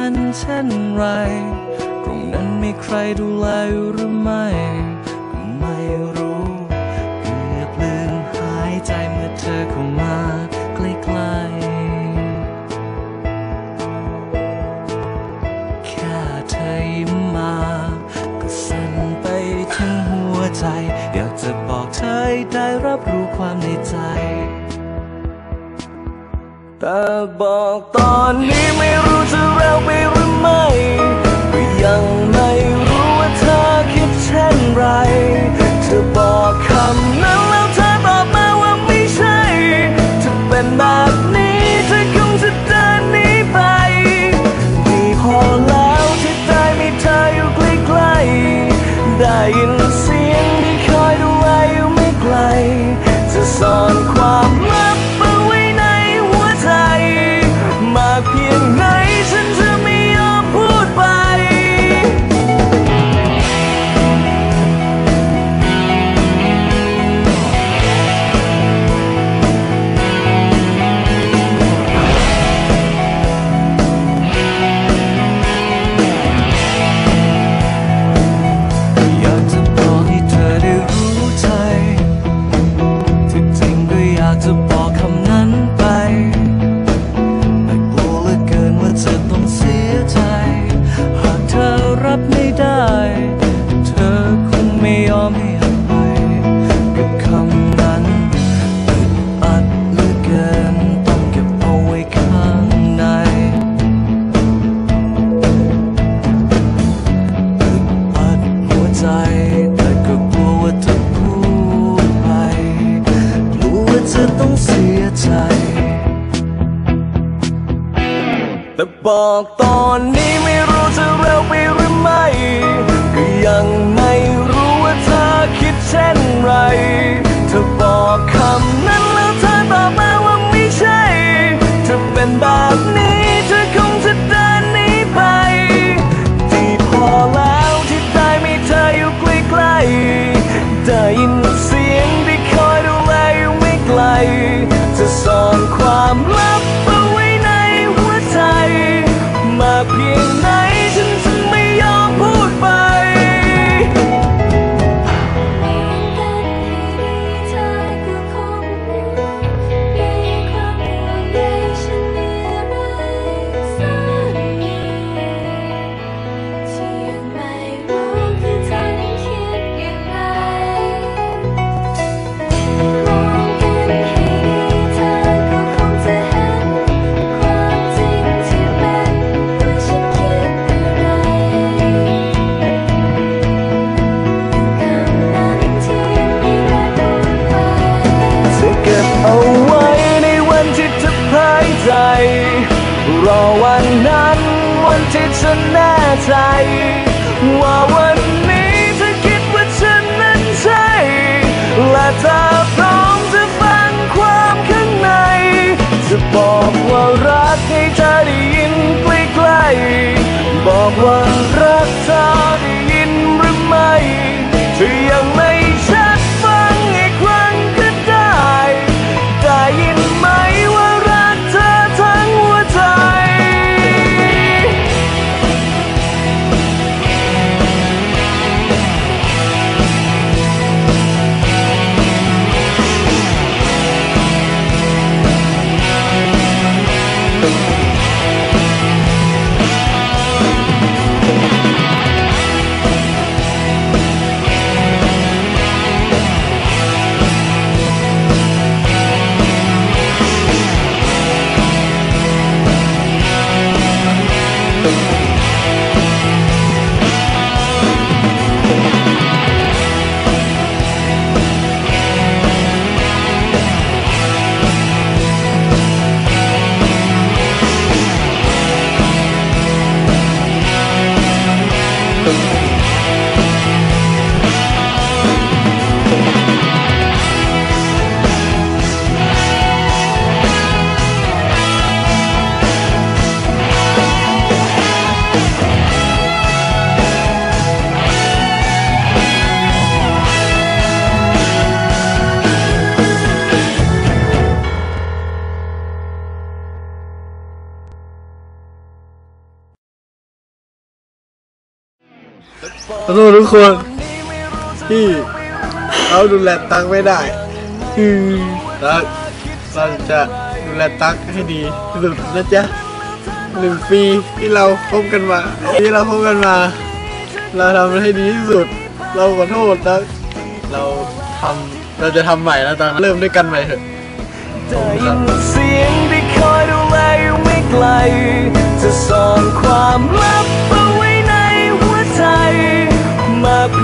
จะเป็นเช่นไร ตรงนั้นมีใครดูแลหรือไม่ไม่รู้เกือบลืมหายใจเมื่อเธอเข้ามาใกล้ๆ แค่เธอยิ้มมา ก็สั่นไปทั้งหัวใจ อยากจะบอกเธอได้รับรู้ความในใจ แต่บอกตอนนี้ไม่รู้จะเร็วไปหรือไม่ ลัวว่าจะต้องเสียใจ แต่บอกตอนนี้ไม่รู้จะเร็วไปหรือไม่ นแน่ใจ ว่าวันนี้เธอคิดว่าฉันนั้นใช่ และถ้าพร้อมจะฟังความข้างใน จะบอกว่ารักให้เธอได้ยินใกล้ๆบอกว่ารักเธอได้ยินหรือไม่เธอยัง เขอโทษทุกคนที่เขาดูแลตังไม่ได้เราเราจะดูแลตังให้ดีที่สุดนะจ๊ะหนึ่งปีที่เราพบกันมาที่เราพบกันมา เราทำให้ดีที่สุด เราขอโทษนะเราทำเราจะทำใหม่แล้วตังเริ่มด้วยกันใหม่เถอะเสียงที่คอยดูแลอยู่ไม่ไกลจะสอนความลับ mama